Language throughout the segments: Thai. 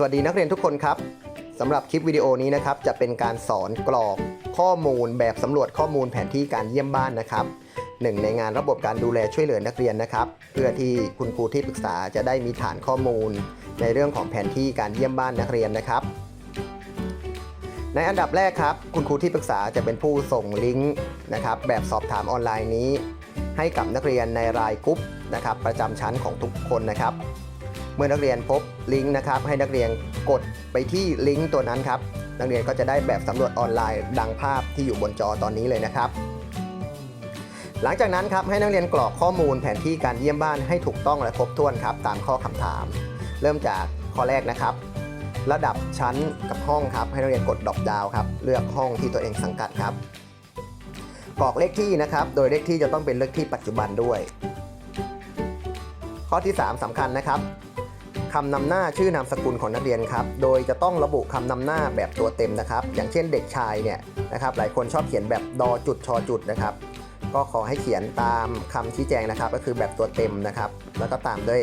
สวัสดีนักเรียนทุกคนครับสำหรับคลิปวิดีโอนี้นะครับจะเป็นการสอนกรอกข้อมูลแบบสำรวจข้อมูลแผนที่การเยี่ยมบ้านนะครับหนึ่งในงานระบบการดูแลช่วยเหลือนักเรียนนะครับ เพื่อที่คุณครูที่ปรึกษาจะได้มีฐานข้อมูล ในเรื่องของแผนที่การเยี่ยมบ้านนักเรียนนะครับ ในอันดับแรกครับ คุณครูที่ปรึกษาจะเป็นผู้ส่งลิงก์นะครับ แบบสอบถามออนไลน์นี้ ให้กับนักเรียนในรายกรุ๊ปนะครับ ประจำชั้นของทุกคนนะครับ เมื่อนักเรียนพบลิงก์นะครับให้นักเรียนกดไปที่ลิงก์ตัวนั้นครับนักเรียนก็จะได้แบบสำรวจออนไลน์ดังภาพที่อยู่บนจอตอนนี้เลยนะครับ หลังจากนั้นครับให้นักเรียนกรอกข้อมูลแผนที่การเยี่ยมบ้านให้ถูกต้องและครบถ้วนครับตามข้อคำถาม เริ่มจากข้อแรกนะครับ ระดับชั้นกับห้องครับให้นักเรียนกดดรอปดาวครับเลือกห้องที่ตัวเองสังกัดครับกรอกเลขที่นะครับ โดยเลขที่จะต้องเป็นเลขที่ปัจจุบันด้วย ข้อที่ 3สำคัญนะครับ คำนำหน้าชื่อนามสกุลของนักเรียนครับ โดยจะต้องระบุคำนำหน้าแบบตัวเต็มนะครับ อย่างเช่นเด็กชายเนี่ยนะครับ หลายคนชอบเขียนแบบดอจุดชอจุดนะครับ ก็ขอให้เขียนตามคำชี้แจงนะครับ ก็คือแบบตัวเต็มนะครับ แล้วก็ตามด้วย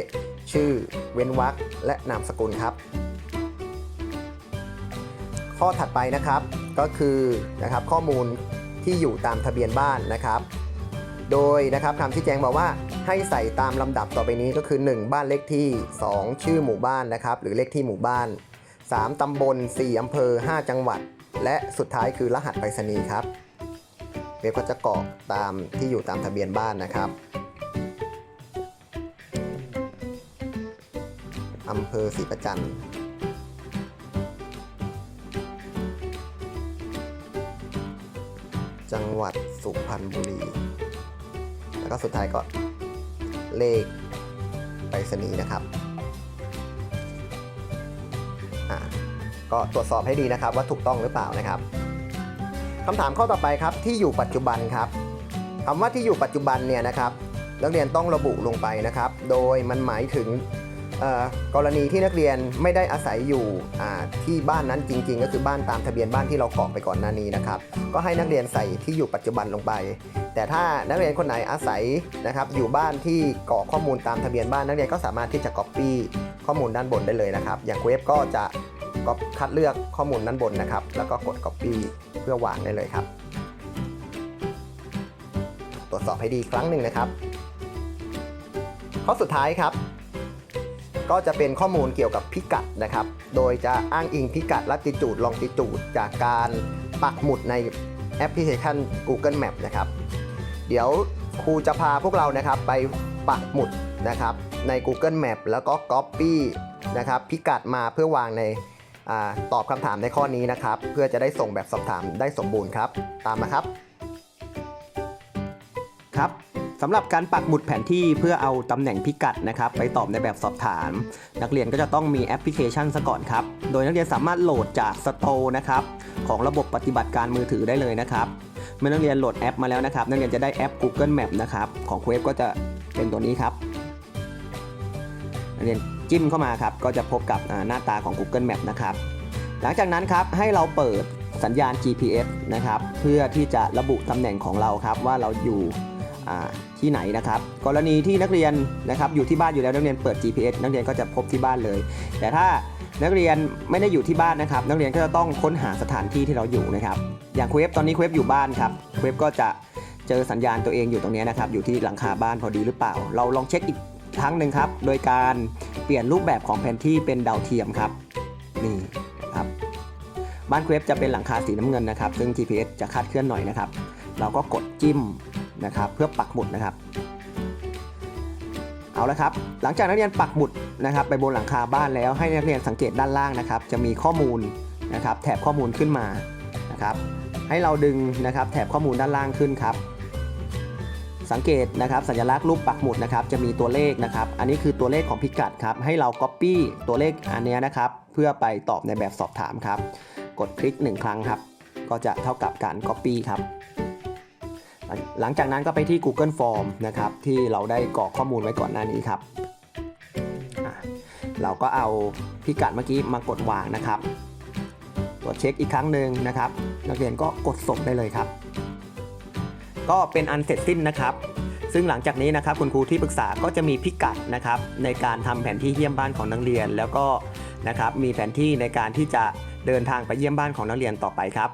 ชื่อเว้นวรรคและนามสกุลครับ ข้อถัดไปนะครับก็คือนะครับข้อมูลที่อยู่ตามทะเบียนบ้านนะครับ โดยนะครับคำชี้แจงบอกว่าให้ใส่ตามลำดับต่อไปนี้ก็คือ 1 บ้านเลขที่ 2 ชื่อหมู่บ้านนะครับหรือเลขที่หมู่บ้าน 3 ตำบล 4 อำเภอ 5 จังหวัด และสุดท้ายคือรหัสไปรษณีย์ครับเว็บก็จะกรอกตามที่อยู่ตามทะเบียนบ้านนะครับอำเภอศรีประจันทร์จังหวัดสุพรรณบุรี แล้วก็สุดท้ายก็เลขไปรษณีย์นะครับอ่าก็ตรวจสอบให้ดีนะครับ ว่าถูกต้องหรือเปล่านะครับคำถามข้อต่อไปครับที่อยู่ปัจจุบันครับคำว่าที่อยู่ปัจจุบันเนี่ยนะครับนักเรียนต้องระบุลงไปนะครับ โดยมันหมายถึง กรณีที่นักเรียนไม่ได้อาศัยอยู่ที่บ้านนั้นจริง ๆ ก็คือบ้านตามทะเบียนบ้านที่เรากรอกไปก่อนหน้านี้นะครับ ก็ให้นักเรียนใส่ที่อยู่ปัจจุบันลงไป แต่ถ้านักเรียนคนไหนอาศัยนะครับอยู่บ้านที่กรอกข้อมูลตามทะเบียนบ้านนักเรียนก็สามารถที่จะ Copy ข้อมูลด้านบนได้เลยนะครับ อย่างเว็บก็จะก็คัดเลือกข้อมูลด้านบนนะครับ แล้วก็กด Copy เพื่อวางได้เลยครับ ตรวจสอบให้ดีครั้งหนึ่งนะครับข้อสุดท้ายครับ ก็จะเป็นข้อมูลเกี่ยวกับพิกัดนะครับ โดยจะอ้างอิงพิกัดลัติจูดลองติจูดจากการปักหมุดในแอปพลิเคชัน Google Map นะครับ เดี๋ยวครูจะพาพวกเรานะครับไปปักหมุดนะครับใน Google Map แล้วก็ Copy นะครับพิกัดมาเพื่อวางในอตอบคำถามในข้อนี้นะครับ เพื่อจะได้ส่งแบบสอบถามได้สมบูรณ์ครับ ตามมาครับครับ สำหรับการปักหมุดแผนที่เพื่อเอาตำแหน่งพิกัดนะครับไปตอบในแบบสอบถาม นักเรียนก็จะต้องมีแอปพลิเคชันซะก่อนครับ โดยนักเรียนสามารถโหลดจากสโตร์นะครับของระบบปฏิบัติการมือถือได้เลยนะครับเมื่อนักเรียนโหลดแอปมาแล้วนะครับนักเรียนจะได้แอป Google Map นะครับของเว็บก็จะเป็นตัวนี้ครับนักเรียนจิ้มเข้ามาครับก็จะพบกับหน้าตาของ Google Map นะครับ หลังจากนั้นครับให้เราเปิดสัญญาณ GPS นะครับ เพื่อที่จะระบุตำแหน่งของเราครับว่าเราอยู่ ที่ไหนนะครับ กรณีที่นักเรียนนะครับอยู่ที่บ้านอยู่แล้วนักเรียนเปิด GPS นักเรียนก็จะพบที่บ้านเลย แต่ถ้านักเรียนไม่ได้อยู่ที่บ้านนะครับ นักเรียนก็จะต้องค้นหาสถานที่ที่เราอยู่นะครับ อย่างเวฟตอนนี้เวฟอยู่บ้านครับเวฟก็จะเจอสัญญาณตัวเองอยู่ตรงนี้นะครับ อยู่ที่หลังคาบ้านพอดีหรือเปล่า เราลองเช็คอีกครั้งหนึ่งครับ โดยการเปลี่ยนรูปแบบของแผนที่เป็นดาวเทียมครับ นี่ครับบ้านเควฟจะเป็นหลังคาสีน้ำเงินนะครับ ซึ่ง GPS จะคาดเคลื่อนหน่อยนะครับ เราก็กดจิ้ม นะครับ เพื่อปักหมุดนะครับ เอาละครับ หลังจากนักเรียนปักหมุดนะครับ ไปบนหลังคาบ้านแล้วให้นักเรียนสังเกตด้านล่างนะครับ จะมีข้อมูลนะครับแถบข้อมูลขึ้นมานะครับ ให้เราดึงนะครับแถบข้อมูลด้านล่างขึ้นครับสังเกตนะครับสัญลักษณ์รูปปักหมุดนะครับจะมีตัวเลขนะครับ อันนี้คือตัวเลขของพิกัดครับให้เรา Copy ตัวเลขอันนี้นะครับ เพื่อไปตอบในแบบสอบถามครับ กดคลิก 1 ครั้งครับ ก็จะเท่ากับการ Copy ครับ หลังจากนั้นก็ไปที่ Google Form นะครับที่เราได้กรอกข้อมูลไว้ก่อนหน้านี้ครับ เราก็เอาพิกัดเมื่อกี้มากดวางนะครับตรวจเช็คอีกครั้งหนึ่งนะครับ นักเรียนก็กดส่งได้เลยครับ ก็เป็นอันเสร็จสิ้นนะครับ ซึ่งหลังจากนี้นะครับคุณครูที่ปรึกษาก็จะมีพิกัดนะครับ ในการทำแผนที่เยี่ยมบ้านของนักเรียน แล้วก็นะครับมีแผนที่ในการที่จะเดินทางไปเยี่ยมบ้านของนักเรียนต่อไปครับ